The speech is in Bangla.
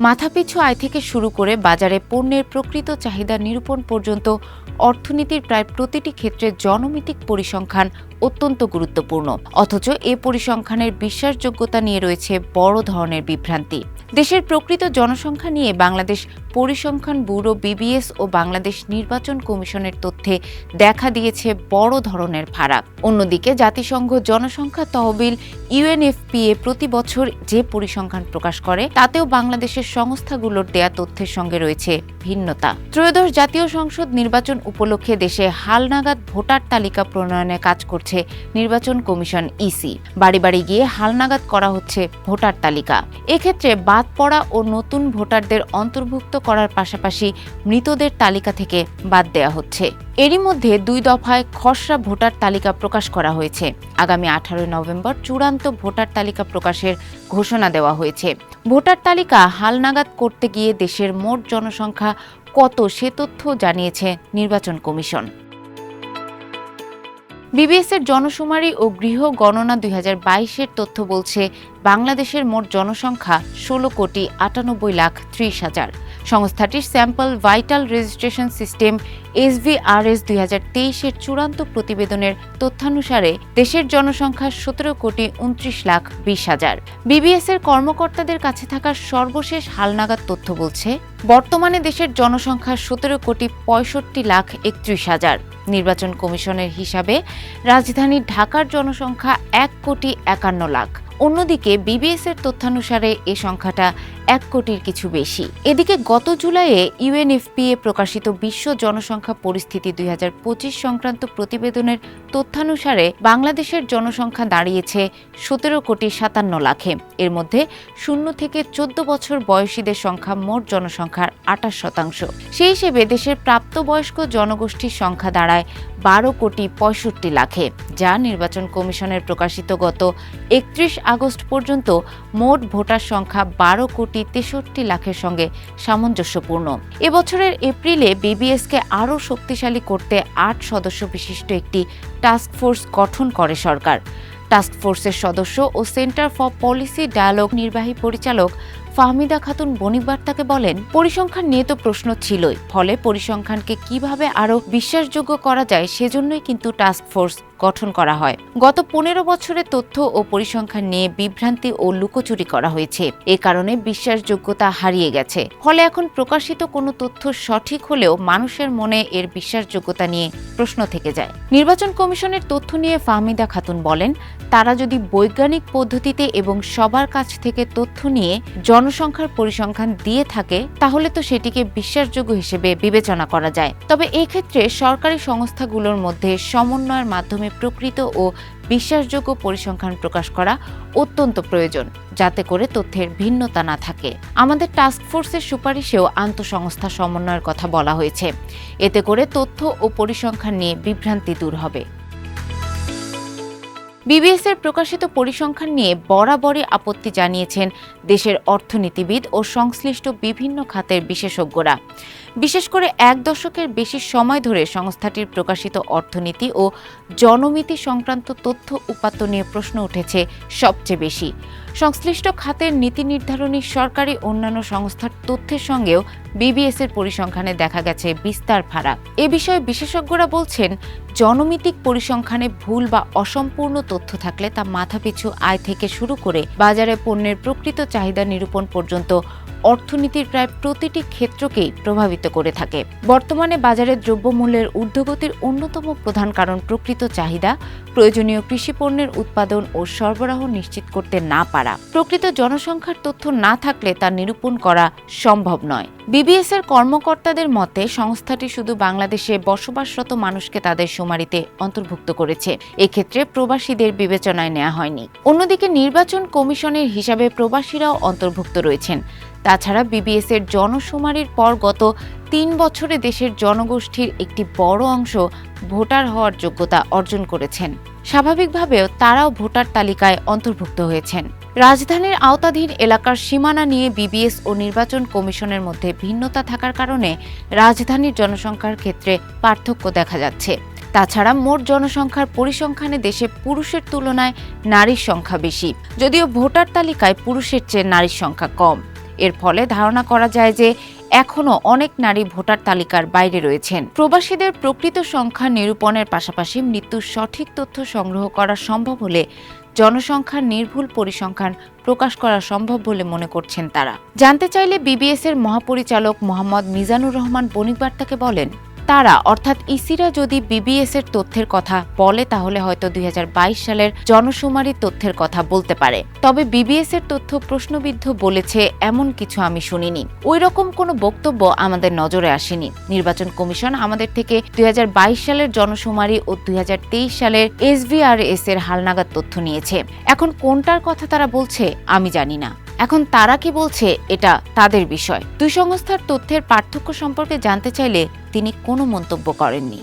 মাথাপিছু আয় থেকে শুরু করে বাজারে পণ্যের প্রকৃত চাহিদা নিরূপণ পর্যন্ত অর্থনীতির প্রায় প্রতিটি ক্ষেত্রে জনমিতিক পরিসংখ্যান অত্যন্ত গুরুত্বপূর্ণ। অথচ এ পরিসংখ্যানের বিশ্বাসযোগ্যতা নিয়ে রয়েছে বড় ধরনের বিভ্রান্তি। দেশের প্রকৃত জনসংখ্যা নিয়ে বাংলাদেশ পরিসংখ্যান ব্যুরো বিবিএস ও বাংলাদেশ নির্বাচন কমিশনের তথ্যে দেখা দিয়েছে বড় ধরনের ফারাক অন্যদিকে জাতিসংঘ জনসংখ্যা তহবিল ইউএনএফপিএ প্রতি বছর যে পরিসংখ্যান প্রকাশ করে, তাতেও বাংলাদেশের সংস্থাগুলোর দেয়া তথ্যের সঙ্গে রয়েছে ভিন্নতা। ত্রয়োদশ জাতীয় সংসদ নির্বাচন উপলক্ষে দেশে হালনাগাদ ভোটার তালিকা প্রণয়নে কাজ করছে নির্বাচন কমিশন ইসি। বাড়ি বাড়ি গিয়ে হালনাগাদ করা হচ্ছে ভোটার তালিকা। এক্ষেত্রে বাদ পড়া ও নতুন ভোটারদের অন্তর্ভুক্ত করার পাশাপাশি মৃতদের তালিকা থেকে বাদ দেয়া হচ্ছে। এরই মধ্যে দুই দফায় খসড়া ভোটার তালিকা প্রকাশ করা হয়েছে। আগামী আঠারোই নভেম্বর চূড়ান্ত ভোটার তালিকা প্রকাশের ঘোষণা দেওয়া হয়েছে। ভোটার তালিকা হালনাগাদ করতে গিয়ে দেশের মোট জনসংখ্যা কত সে তথ্য জানিয়েছে নির্বাচন কমিশন। বিবিএস এর জনশুমারি ও গৃহ গণনা দুই বাইশের তথ্য বলছে, বাংলাদেশের মোট জনসংখ্যা ষোলো কোটি আটানব্বই লাখ ত্রিশ হাজার। সংস্থাটির sample vital registration system SVRS দুই হাজার তেইশের চূড়ান্ত প্রতিবেদনের তথ্যানুসারে দেশের জনসংখ্যা সতেরো কোটি উনত্রিশ লাখ বিশ হাজার। বিবিএস এর কর্মকর্তাদের কাছে থাকা সর্বশেষ হালনাগাদ তথ্য বলছে বর্তমানে দেশের জনসংখ্যা সতেরো কোটি পঁয়ষট্টি লাখ একত্রিশ হাজার। নির্বাচন কমিশনের হিসাবে রাজধানী ঢাকার জনসংখ্যা এক কোটি একান্ন লাখ। অন্যদিকে বিবিএস এর তথ্যানুসারে এ সংখ্যাটা এক কোটির কিছু বেশি। এদিকে গত জুলাইয়ে ইউএনএফপিএ প্রকাশিত বিশ্ব জনসংখ্যা পরিস্থিতি দুই হাজার পঁচিশ সংক্রান্ত প্রতিবেদনের তথ্যানুসারে বাংলাদেশের জনসংখ্যা দাঁড়িয়েছে সতেরো কোটি সাতান্ন লাখে। এর মধ্যে শূন্য থেকে চোদ্দ বছর বয়সীদের সংখ্যা মোট জনসংখ্যার আঠাশ শতাংশ। সেই হিসেবে দেশের প্রাপ্তবয়স্ক জনগোষ্ঠীর সংখ্যা দাঁড়ায় বারো কোটি পঁয়ষট্টি লাখে, যা নির্বাচন কমিশনের প্রকাশিত গত একত্রিশ আগস্ট পর্যন্ত মোট ভোটার সংখ্যা বারো কোটি তেষট্টি লাখের সঙ্গে সামঞ্জস্যপূর্ণ। এবছরের এপ্রিলে বিবিএসকে আরও শক্তিশালী করতে আট সদস্য বিশিষ্ট একটি টাস্ক ফোর্স গঠন করে সরকার। টাস্ক ফোর্সের সদস্য ও সেন্টার ফর পলিসি ডায়ালগ নির্বাহী পরিচালক ফাহমিদা খাতুন বণিকবার্তাকে বলেন, পরিসংখ্যান নিয়ে তো প্রশ্ন ছিলই, ফলে পরিসংখ্যানকে কীভাবে আরও বিশ্বাসযোগ্য করা যায় সেজন্যই কিন্তু টাস্ক ফোর্স গঠন করা হয়। গত পনেরো বছরের তথ্য ও পরিসংখ্যান নিয়ে বিভ্রান্তি ও লুকোচুরি করা হয়েছে। এ কারণে বিশ্বাসযোগ্যতা হারিয়ে গেছে। ফলে এখন প্রকাশিত কোনো তথ্য সঠিক হলেও মানুষের মনে এর বিশ্বাসযোগ্যতা নিয়ে প্রশ্ন থেকে যায়। নির্বাচন কমিশনের তথ্য নিয়ে ফাহমিদা খাতুন বলেন তারা যদি বৈজ্ঞানিক পদ্ধতিতে এবং সবার কাছ থেকে তথ্য নিয়ে জনসংখ্যার পরিসংখ্যান দিয়ে থাকে, তাহলে তো সেটিকে বিশ্বাসযোগ্য হিসেবে বিবেচনা করা যায়। তবে এক্ষেত্রে সরকারি সংস্থাগুলোর মধ্যে সমন্বয়ের মাধ্যমে প্রকৃত ও বিশ্বাসযোগ্য পরিসংখ্যান প্রকাশ করা অত্যন্ত প্রয়োজন, যাতে করে তথ্যের ভিন্নতা না থাকে। আমাদের টাস্ক ফোর্সের সুপারিশেও আন্তঃসংস্থা সমন্বয়ের কথা বলা হয়েছে। এতে করে তথ্য ও পরিসংখ্যান নিয়ে বিভ্রান্তি দূর হবে। বিবিএস এর প্রকাশিত পরিসংখ্যান নিয়ে বরাবরই আপত্তি জানিয়েছেন দেশের অর্থনীতিবিদ ও সংশ্লিষ্ট বিভিন্ন খাতের বিশেষজ্ঞরা। বিশেষ করে এক দশকের বেশি সময় ধরে সংস্থাটির প্রকাশিত অর্থনীতি ও জনমিতি সংক্রান্ত তথ্য উপাত্ত নিয়ে প্রশ্ন উঠেছে সবচেয়ে বেশি। সংশ্লিষ্ট খাতের নীতি নির্ধারণী সরকারি অন্যান্য সংস্থার তথ্যের সঙ্গেও বিবিএস এর পরিসংখ্যানে দেখা গেছে বিস্তার ফারাক। এ বিষয়ে বিশেষজ্ঞরা বলছেন, জনমিতিক পরিসংখ্যানে ভুল বা অসম্পূর্ণ তথ্য থাকলে তা মাথাপিছু আয় থেকে শুরু করে বাজারে পণ্যের প্রকৃত চাহিদা নিরূপণ পর্যন্ত অর্থনীতির প্রায় প্রতিটি ক্ষেত্রকেই প্রভাবিত করে থাকে। বর্তমানে বাজারে দ্রব্যমূল্যের ঊর্ধ্বগতির অন্যতম প্রধান কারণ প্রকৃত চাহিদা, প্রয়োজনীয় কৃষি পণ্যের উৎপাদন ও সরবরাহ নিশ্চিত করতে না পারা। প্রকৃত জনসংখ্যার তথ্য না থাকলে তা নিরূপণ করা সম্ভব নয়। বিবিএস এর কর্মকর্তাদের মতে, সংস্থাটি শুধু বাংলাদেশে বসবাসরত মানুষকে তাদের শুমারিতে অন্তর্ভুক্ত করেছে। এক্ষেত্রে প্রবাসীদের বিবেচনায় নেওয়া হয়নি। অন্যদিকে নির্বাচন কমিশনের হিসাবে প্রবাসীরাও অন্তর্ভুক্ত রয়েছেন। তাছাড়া বিবিএস এর জনশুমারির পর গত তিন বছরে দেশের জনগোষ্ঠীর একটি বড় অংশ ভোটার হওয়ার যোগ্যতা অর্জন করেছেন। স্বাভাবিকভাবেও তারাও ভোটার তালিকায় অন্তর্ভুক্ত হয়েছেন। রাজধানীর আওতাধীন এলাকার সীমানা নিয়ে বিবিএস ও নির্বাচন কমিশনের মধ্যে ভিন্নতা থাকার কারণে রাজধানীর জনসংখ্যার ক্ষেত্রে পার্থক্য দেখা যাচ্ছে। তাছাড়া মোট জনসংখ্যার পরিসংখ্যানে দেশে পুরুষের তুলনায় নারীর সংখ্যা বেশি, যদিও ভোটার তালিকায় পুরুষের চেয়ে নারীর সংখ্যা কম। এর ফলে ধারণা করা যায় যে এখনও অনেক নারী ভোটার তালিকার বাইরে রয়েছেন। প্রবাসীদের প্রকৃত সংখ্যা নিরূপণের পাশাপাশি মৃত্যুর সঠিক তথ্য সংগ্রহ করা সম্ভব হলে জনসংখ্যার নির্ভুল পরিসংখ্যান প্রকাশ করা সম্ভব বলে মনে করছেন তারা। জানতে চাইলে বিবিএস এর মহাপরিচালক মোহাম্মদ মিজানুর রহমান বণিকবার্তাকে বলেন তারা, অর্থাৎ ইসিরা যদি বিবিএস এর তথ্যের কথা বলে, তাহলে হয়তো দুই হাজার বাইশ সালের জনশুমারির তথ্যের কথা বলতে পারে। তবে বিবিএস এর তথ্য প্রশ্নবিদ্ধ বলেছে, এমন কিছু আমি শুনিনি। ওই রকম কোনো বক্তব্য আমাদের নজরে আসেনি। নির্বাচন কমিশন আমাদের থেকে দুই হাজার বাইশ সালের জনশুমারি ও দুই হাজার তেইশ সালের এসভিআরএস এর হালনাগাদ তথ্য নিয়েছে। এখন কোনটার কথা তারা বলছে, আমি জানি না। এখন তারা কি বলছে, এটা তাদের বিষয়। দুই সংস্থার তথ্যের পার্থক্য সম্পর্কে জানতে চাইলে তিনি কোনো মন্তব্য করেননি।